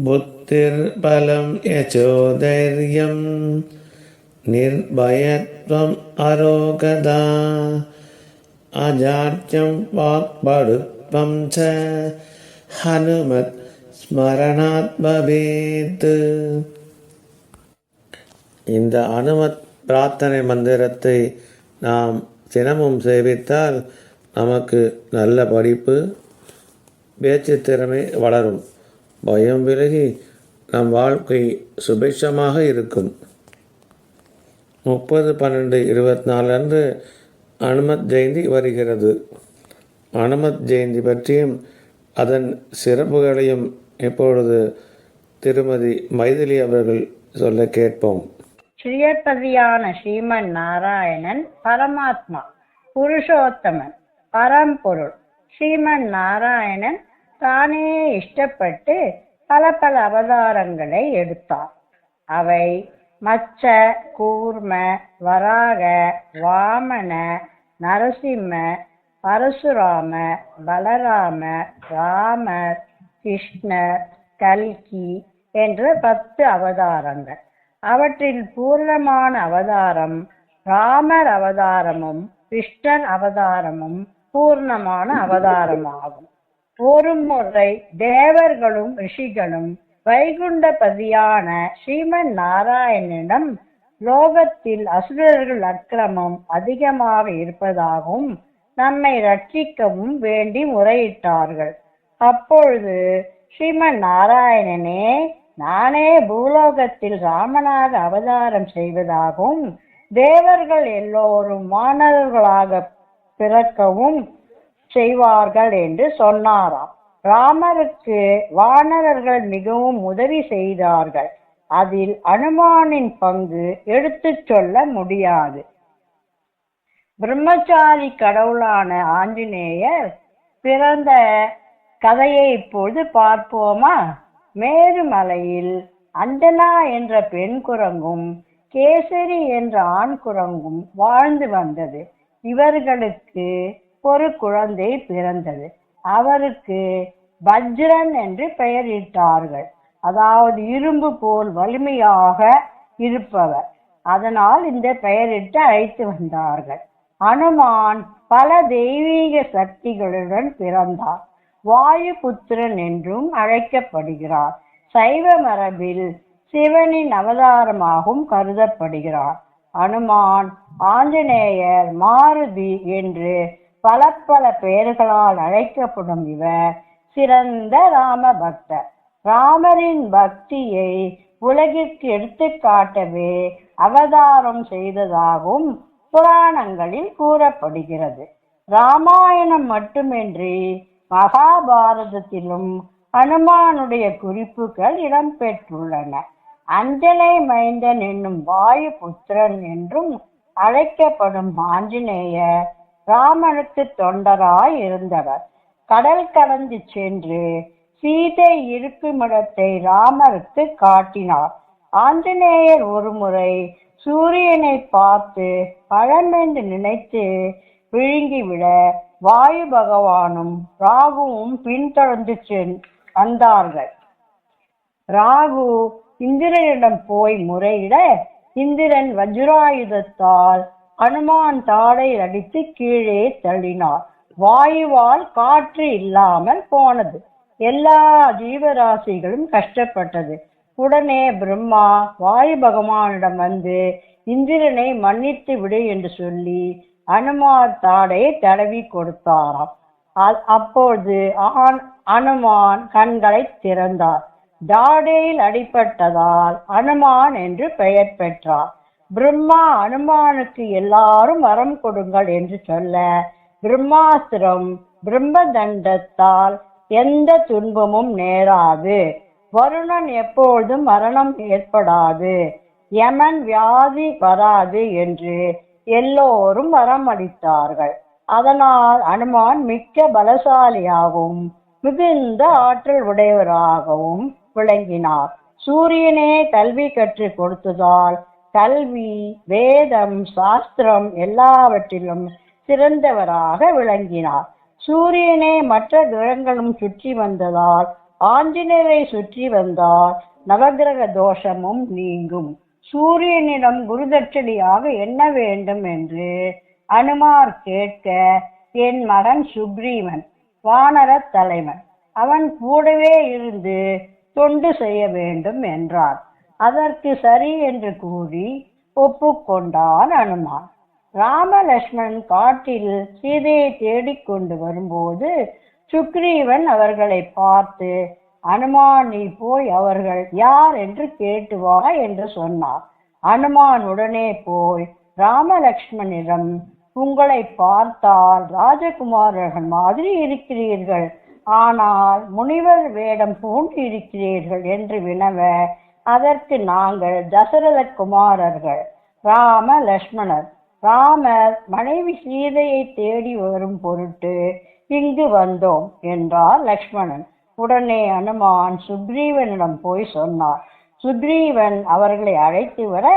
बुद्धिर्बलं यचोधैर्यं निर्भयत्वम् अरोगदा अजाड्यं वाक्पडुत्वं च हनुमत् ஸ்மரணாத் பவேத் இந்த அனுமத் பிரார்த்தனை மந்திரத்தை நாம் தினமும் சேவித்தால் நமக்கு நல்ல படிப்பு பேச்சு திறமை வளரும் பயம் விலகி நம் வாழ்க்கை சுபிட்சமாக இருக்கும். முப்பது பன்னெண்டு இருபத்தி நாலு அன்று அனுமத் ஜெயந்தி வருகிறது. அனுமத் ஜெயந்தி பற்றியும் அதன் சிறப்புகளையும் இப்பொழுது திருமதி மைதிலி அவர்கள் சொல்ல கேட்போம். ஸ்ரீயப்பதியான ஸ்ரீமன் நாராயணன் பரமாத்மா புருஷோத்தமன் பரம்பொருள் ஸ்ரீமன் நாராயணன் தானே இஷ்டப்பட்டு பல பல அவதாரங்களை எடுத்தார். அவை மச்ச கூர்ம வராக வாமன நரசிம்ம பரசுராம பலராம ராமர் கிருஷ்ணர் கல்கி என்ற பத்து அவதாரங்கள். அவற்றில் பூர்ணமான அவதாரம் ராமர் அவதாரமும் கிருஷ்ணர் அவதாரமும் பூர்ணமான அவதாரமாகும். ஒரு முறை தேவர்களும் ரிஷிகளும் வைகுண்டபதியான ஸ்ரீமன் நாராயணனிடம் லோகத்தில் அசுரர்கள் அக்கிரமம் அதிகமாக இருப்பதாகவும் நம்மை ரட்சிக்கவும் வேண்டி முறையிட்டார்கள். அப்பொழுது ஸ்ரீமன் நாராயணனே நானே பூலோகத்தில் ராமனாக அவதாரம் செய்வதாகவும் தேவர்கள் எல்லோரும் மாணவர்களாக பிறக்கவும் செய்வார்கள் என்று சொன்னாராம். ராமருக்கு வானரர்கள் மிகவும் உதவி செய்தார்கள். அதில் அனுமானின் பங்கு எடுத்துச் சொல்ல முடியாது. பிரம்மச்சாரி கடவுளான ஆஞ்சநேயர் பிறந்த கதையை இப்பொழுது பார்ப்போமா? மேருமலையில் அஞ்சனா என்ற பெண் குரங்கும் கேசரி என்ற ஆண் குரங்கும் வாழ்ந்து வந்தது. இவர்களுக்கு ஒரு குழந்தை பிறந்தது. அவருக்கு வஜ்ரன் என்று பெயரிட்டார்கள். அதாவது இரும்பு போல் வலிமையாக இருப்பவர். அதனால் இந்த பெயரிட்டு அழைத்து வந்தார்கள். அனுமான் பல தெய்வீக சக்திகளுடன் பிறந்தார். வாயு புத்திரன் என்றும் அழைக்கப்படுகிறார். சைவ மரபில் சிவனின் அவதாரமாகவும் கருதப்படுகிறார். அனுமான் ஆஞ்சநேயர் மாருதி என்று பல பல பெயர்களால் அழைக்கப்படும் இவர் சிறந்த ராம பக்தர் ராமரின் பக்தியை உலகிற்கு எடுத்துக்காட்டவே அவதாரம் செய்ததாகவும் புராணங்களில் கூறப்படுகிறது. ராமாயணம் மட்டுமின்றி மகாபாரதத்திலும் அனுமானுடைய குறிப்புகள் இடம்பெற்றுள்ளன. அஞ்சனை மைந்தன் என்னும் வாயு புத்திரன் என்றும் அழைக்கப்படும் ஆஞ்சநேயர் ராமனுக்கு தொண்டராய் இருந்தவர். கடல் கடந்து சென்று சீதை இருக்குமிடத்தை ராமருக்கு காட்டினார். ஆஞ்சநேயர் ஒருமுறை சூரியனை பார்த்து பழமென்று நினைத்து விழுங்கிவிட வாயு பகவானும் ராகுவும் பின்தொடர்ந்து சென் வந்தார்கள். ராகு இந்திரனிடம் போய் முறையிட இந்திரன் வஜ்ராயுதத்தால் அனுமான் தாடை அடித்து கீழே தள்ளினார். வாயுவால் காற்று இல்லாமல் போனது. எல்லா ஜீவராசிகளும் கஷ்டப்பட்டது. உடனே பிரம்மா வாயு பகவானிடம் வந்து இந்திரனை மன்னித்து விடு என்று சொல்லி அனுமான் தாடை தடவி கொடுத்தாராம். அ- அப்பொழுது ஆண் அனுமான் கண்களை திறந்தார். தாடையில் அடிபட்டதால் அனுமான் என்று பெயர் பெற்றார். பிரம்மா அனுமானுக்கு எல்லாரும் வரம் கொடுங்கள் என்று சொல்ல பிரம்மாஸ்திரம் பிரம்ம தண்டத்தால் எந்த துன்பமும் நேராது. வருணன் எப்பொழுதும் மரணம் ஏற்படாது. யமன் வியாதி வராது என்று எல்லோரும் வரம் அளித்தார்கள் அதனால் அனுமான் மிக்க பலசாலியாகவும் மிகுந்த ஆற்றல் உடையவராகவும் விளங்கினார். சூரியனே கல்வி கற்றுக் கொடுத்ததால் கல்வி வேதம் சாஸ்திரம் எல்லாவற்றிலும் சிறந்தவராக விளங்கினார். சூரியனே மற்ற கிரகங்களும் சுற்றி வந்ததால் ஆஞ்சநேயரை சுற்றி வந்தால் நவகிரக தோஷமும் நீங்கும். சூரியனிடம் குருதட்சணியாக என்ன வேண்டும் என்று அனுமார் கேட்க என் மகன் சுக்ரீவன் வானரத் தலைவன் அவன் கூடவே இருந்து தொண்டு செய்ய வேண்டும் என்றார். அதற்கு சரி என்று கூறி ஒப்புக்கொண்டான் அனுமான். ராமலட்சுமணன் காட்டில் சீதையை தேடிக் கொண்டு வரும்போது சுக்ரீவன் அவர்களை பார்த்து அனுமான் நீ போய் அவர்கள் யார் என்று கேட்டு வா என்று சொன்னார். அனுமான் உடனே போய் ராமலட்சுமணிடம் உங்களை பார்த்தால் ராஜகுமாரர்கள் மாதிரி இருக்கிறீர்கள். ஆனால் முனிவர் வேடம் பூண்டு இருக்கிறீர்கள் என்று வினவ அதற்கு நாங்கள் தசரத குமாரர்கள் ராம லக்ஷ்மணர் ராமர் மனைவி சீதையை தேடி வரும் பொருட்டு இங்கு வந்தோம் என்றார் லக்ஷ்மணன். உடனே அனுமான் சுக்ரீவனிடம் போய் சொன்னார் சுக்ரீவன் அவர்களை அழைத்து வர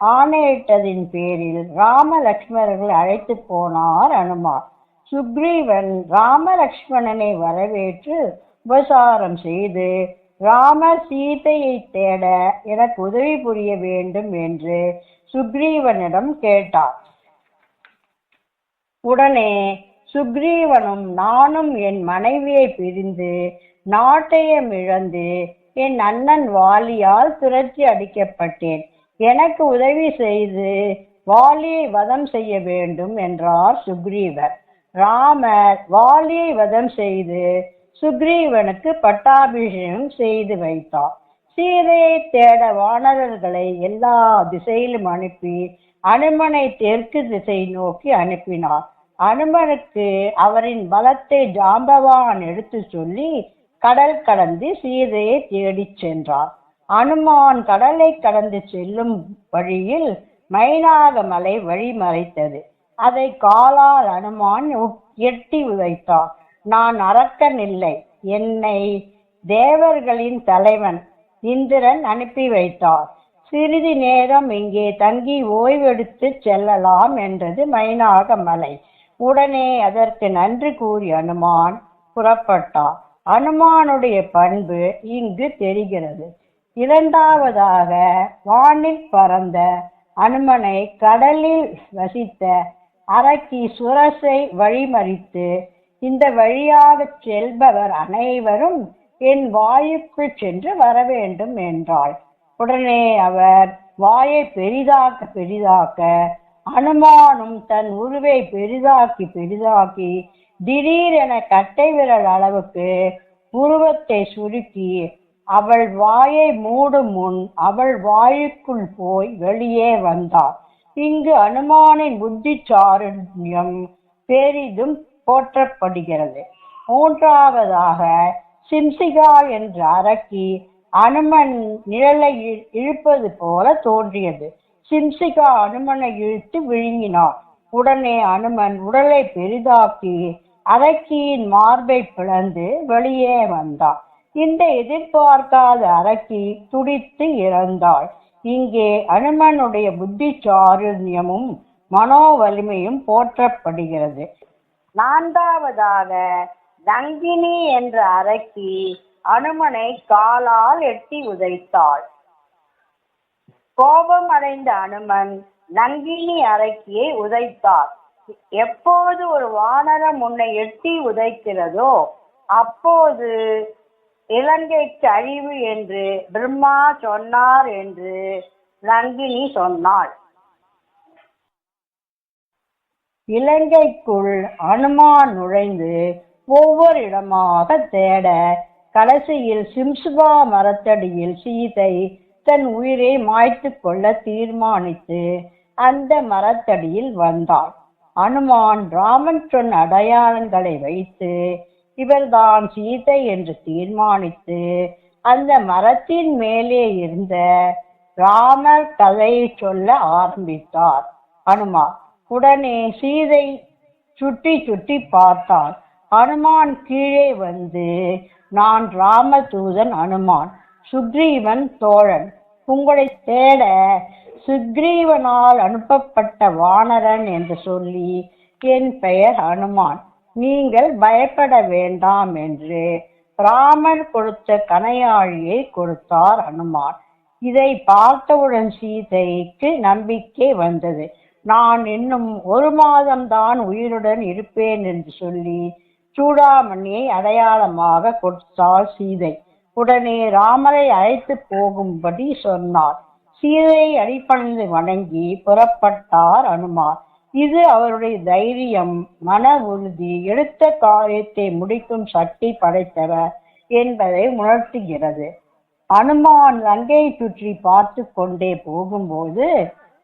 ஆணையிட்டதின் பேரில் ராம லக்ஷ்மணர்களை அழைத்து போனார் அனுமார் சுக்ரீவன் ராம லக்ஷ்மணனை வரவேற்று உபசாரம் செய்து ராமர் சீதையை தேட எனக்கு உதவி புரிய வேண்டும் என்று சுக்ரீவனிடம் கேட்டார். உடனே சுக்ரீவனும் நானும் என் மனைவியை பிரிந்து நாட்டையும் இழந்து என் அண்ணன் வாலியால் துரத்தி அடிக்கப்பட்டேன். எனக்கு உதவி செய்து வாலியை வதம் செய்ய வேண்டும் என்றார் சுக்ரீவர். ராமர் வாலியை வதம் செய்து சுக்ரீவனுக்கு பட்டாபிஷேகம் செய்து வைத்தார். சீதையை தேட வானரர்களை எல்லா திசையிலும் அனுப்பி அனுமனை தெற்கு திசை நோக்கி அனுப்பினார். அனுமனுக்கு அவரின் பலத்தை ஜாம்பவான் எடுத்து சொல்லி கடல் கடந்து சீதையை தேடிச் சென்றார். அனுமான் கடலை கடந்து செல்லும் வழியில் மைனாக மலை வழிமறைத்தது. அதை காலால் அனுமான் எட்டி வைத்தார் நான் அரக்கன் இல்லை என்னை தேவர்களின் தலைவன் இந்திரன் அனுப்பி வைத்தார். சிறிது நேரம் இங்கே தங்கி ஓய்வெடுத்து செல்லலாம் என்றது மைனாக மலை உடனே அதற்கு நன்றி கூறி அனுமான் புறப்பட்டார். அனுமானுடைய பண்பு இங்கு தெரிகிறது. இரண்டாவதாக வானில் பறந்த அனுமனை கடலில் வசித்த அரக்கி சுரசை வழிமறித்து இந்த வழியாக செல்பவர் அனைவரும் என் வாயுக்குள் சென்று வர வேண்டும் என்றாள். உடனே அவர் வாயை பெரிதாக்க பெரிதாக்க அனுமானும் தன் உருவை பெரிதாக்கி பெரிதாக்கி திடீரென கட்டை விரல் அளவுக்கு உருவத்தை சுருக்கி அவள் வாயை மூடும் முன் அவள் வாயுக்குள் போய் வெளியே வந்தார் இங்கு அனுமானின் புத்தி சாருண்யம் பெரிதும் போற்றப்படுகிறது. மூன்றாவதாக சிம்சிகா என்ற அரக்கி அனுமன் நிழலை இழுப்பது போல தோன்றியது. சிம்சிகா அனுமனை இழுத்து விழுங்கினார் உடனே அனுமன் உடலை பெரிதாக்கி அரக்கியின் மார்பை பிளந்து வெளியே வந்தார் இந்த எதிர்பார்க்காத அரக்கி துடித்து இறந்தாள். இங்கே அனுமனுடைய புத்தி சாருண்யமும் மனோ வலிமையும் போற்றப்படுகிறது. நான்காவதாக நங்கினி என்ற அரக்கி அனுமனை காலால் எட்டி உதைத்தாள். கோபம் அடைந்த அனுமன் நங்கினி அரக்கியை உதைத்தார். எப்போது ஒரு வானரம் உன்னை எட்டி உதைக்கிறதோ அப்போது இலங்கைக்கு அழிவு என்று பிரம்மா சொன்னார் என்று நங்கினி சொன்னாள். இலங்கைக்குள் அனுமான் நுழைந்து ஒவ்வொரு இடமாக தேட கடைசியில் சிம்சுபா மரத்தடியில் சீதை தன் உயிரை மாய்த்து கொள்ள தீர்மானித்து அந்த மரத்தடியில் வந்தாள். அனுமான் ராமன் சொன்ன அடையாளங்களை வைத்து இவர்தான் சீதை என்று தீர்மானித்து அந்த மரத்தின் மேலே இருந்த ராமர் கதையை சொல்ல ஆரம்பித்தார். அனுமான் உடனே சீதை சுற்றி சுற்றி பார்த்தான் அனுமான் கீழே வந்து நான் ராமதூதன் அனுமான் சுக்ரீவன் தோழன். உங்களை தேட சுக்ரீவனால் அனுப்பப்பட்ட வானரன் என்று சொல்லி என் பெயர் அனுமான். நீங்கள் பயப்பட வேண்டாம் என்று ராமர் கொடுத்த கனையாழியை கொடுத்தார் அனுமான். இதை பார்த்தவுடன் சீதைக்கு நம்பிக்கை வந்தது. நான் இன்னும் ஒரு மாதம்தான் உயிருடன் இருப்பேன் என்று சொல்லி சூடாமணியை அடையாளமாக கொடுத்தாள் சீதை. உடனே ராமரை அழைத்து போகும்படி சொன்னார் சீதையை அடிப்பணிந்து வணங்கி புறப்பட்டார் அனுமார். இது அவருடைய தைரியம். மன உறுதி. எடுத்த காரியத்தை முடிக்கும் சக்தி படைத்தவர் என்பதை உணர்த்துகிறது. அனுமான் லங்கையை சுற்றி பார்த்து கொண்டே போகும்போது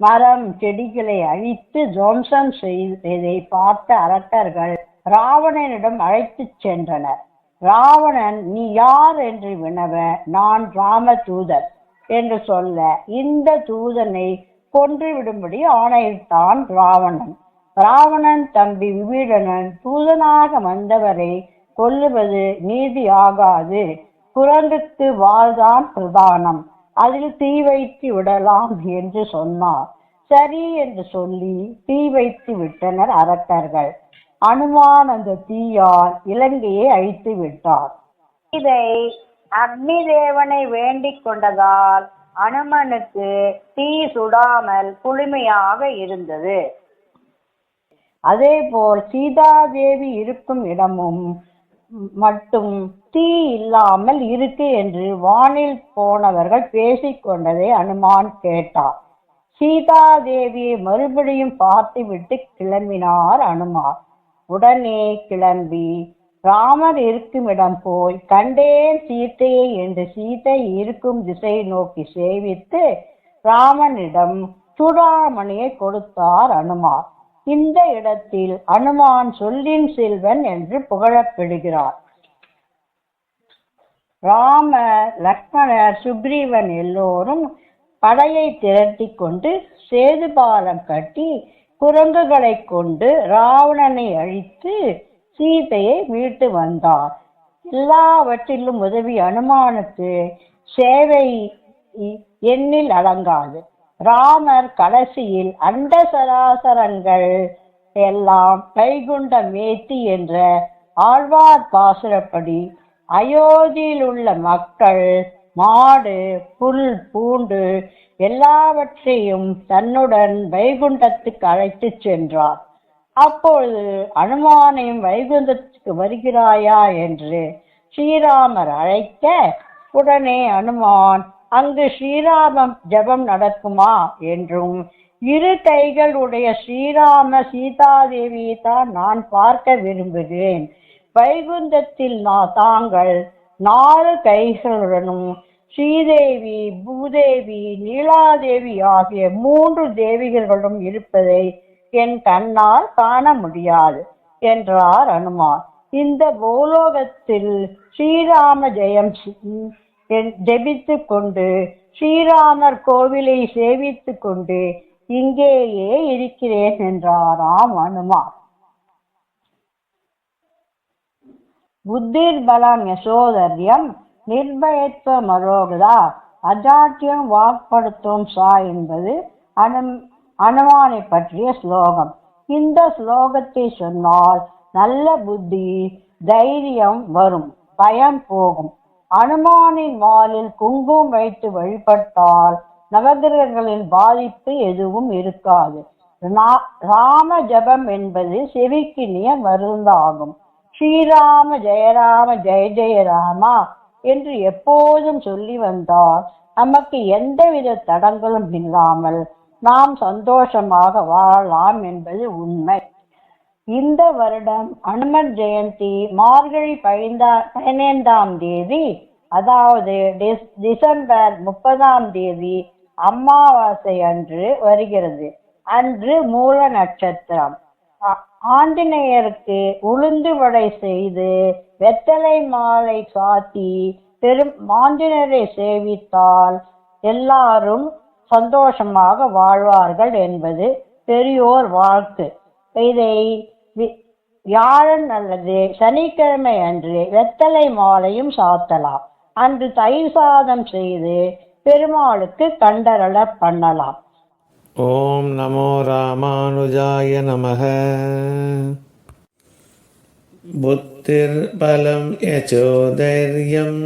மரம் செடிகளை அழித்து துவம்சம் செய்ததை பார்த்த அரக்கர்கள் ராவணனிடம் அழைத்துச் சென்றனர். ராவணன் நீ யார் என்று வினவ நான் ராம தூதர் என்று சொல்ல இந்த தூதனை கொன்று விடும்படி ஆணையிட்டான் ராவணன். ராவணன் தம்பி விபீடனன் தூதனாக வந்தவரை கொல்லுவது நீதி ஆகாது. குரங்குக்கு வாழ்தான் பிரதானம். அதில் தீ வைத்து விடலாம் என்று சொன்னார். சரி என்று சொல்லி தீ வைத்து விட்டனர் அரக்கர்கள். அனுமான் அந்த தீயால் இலங்கையை அழித்து விட்டார். இதை அக்னி தேவனை வேண்டிக் கொண்டதால் அனுமனுக்கு தீ சுடாமல் குளுமையாக இருந்தது. அதேபோல் சீதாதேவி இருக்கும் இடமும் மட்டும் தீ இல்லாமல் இருக்கு என்று வானில் போனவர்கள் பேசிக்கொண்டதை அனுமான் கேட்டார். சீதாதேவியை மறுபடியும் பார்த்துவிட்டு கிளம்பினார் அனுமார் உடனே கிளம்பி ராமர் இருக்குமிடம் போய் கண்டேன் சீத்தையை என்று சீதை இருக்கும் திசை நோக்கி சேவித்து ராமனிடம் சுடாமணியை கொடுத்தார் அனுமார் இந்த இடத்தில் அனுமான் சொல்லின் செல்வன் என்று புகழப்படுகிறார். ராம லக்மணர் சுக்ரீவன் எல்லோரும் படையை திரட்டி கொண்டு சேதுபாலம் கட்டி குரங்குகளை கொண்டு ராவணனை அழித்து சீதையை மீட்டு வந்தார். எல்லாவற்றிலும் உதவி அனுமானுக்கு சேவை எண்ணில் அடங்காது. ராமர் கடைசியில் அண்ட சராசரங்கள் எல்லாம் கைகுண்ட மேத்தி என்ற ஆழ்வார் பாசுரப்படி அயோத்தியில் உள்ள மக்கள் மாடு புல் பூண்டு எல்லாவற்றையும் தன்னுடன் வைகுண்டத்துக்கு அழைத்து சென்றார். அப்பொழுது அனுமானையும் வைகுண்டத்துக்கு வருகிறாயா என்று ஸ்ரீராமர் அழைக்க உடனே அனுமான் அங்கு ஸ்ரீராமம் ஜபம் நடக்குமா என்றும் இரு கைகளுடைய ஸ்ரீராம சீதாதேவியை தான் நான் பார்க்க விரும்புகிறேன். வைகுந்தத்தில் நான் தாங்கள் நாலு கைகளுடனும் ஸ்ரீதேவி பூதேவி நீலாதேவி ஆகிய மூன்று தேவிகளும் இருப்பதை என் கண்ணால் காண முடியாது என்றார் அனுமார் இந்த பூலோகத்தில் ஸ்ரீராம ஜெயம் ஜெபித்து கொண்டு ஸ்ரீராமர் கோவிலை சேவித்து கொண்டு இங்கேயே இருக்கிறேன் என்றாராம் அனுமார் புத்திர்பலம் யசோதரியம் நிர்பயத்துவ மரோகதா அஜாட்டியம் வாக்படுத்தும் சா என்பது அனு அனுமானை பற்றிய ஸ்லோகம். இந்த ஸ்லோகத்தை சொன்னால் நல்ல புத்தி தைரியம் வரும் பயம் போகும். அனுமானின் வாலில் குங்குமம் வைத்து வழிபட்டால் நவகிரகங்களின் பாதிப்பு எதுவும் இருக்காது. ராம ஜபம் என்பது செவிக்கினிய மருந்தாகும். ஸ்ரீராம ஜெயராம ஜெய ஜெயராமா என்று எப்போதும் சொல்லி வந்தால் நமக்கு எந்தவித தடங்களும் இல்லாமல் நாம் சந்தோஷமாக வாழலாம் என்பது உண்மை. இந்த வருடம் அனுமன் ஜெயந்தி மார்கழி பதிந்தா பதினைந்தாம் தேதி அதாவது டிசம்பர் முப்பதாம் தேதி அமாவாசை அன்று வருகிறது. அன்று மூல நட்சத்திரம். ஆஞ்சநேயருக்கு உளுந்து வடை செய்து வெத்தலை மாலை சாத்தி பெரும் ஆஞ்சநேயரை சேவித்தால் எல்லாரும் சந்தோஷமாக வாழ்வார்கள் என்பது பெரியோர் வாழ்த்து. இதை வியாழன் அல்லது சனிக்கிழமை அன்று வெத்தலை மாலையும் சாத்தலாம். அன்று தயிர் சாதம் செய்து பெருமாளுக்கு கண்டரள பண்ணலாம். ஓம் நமோ ராமானுஜாய நமக. புத்திர் பலம் யசோதரியம்.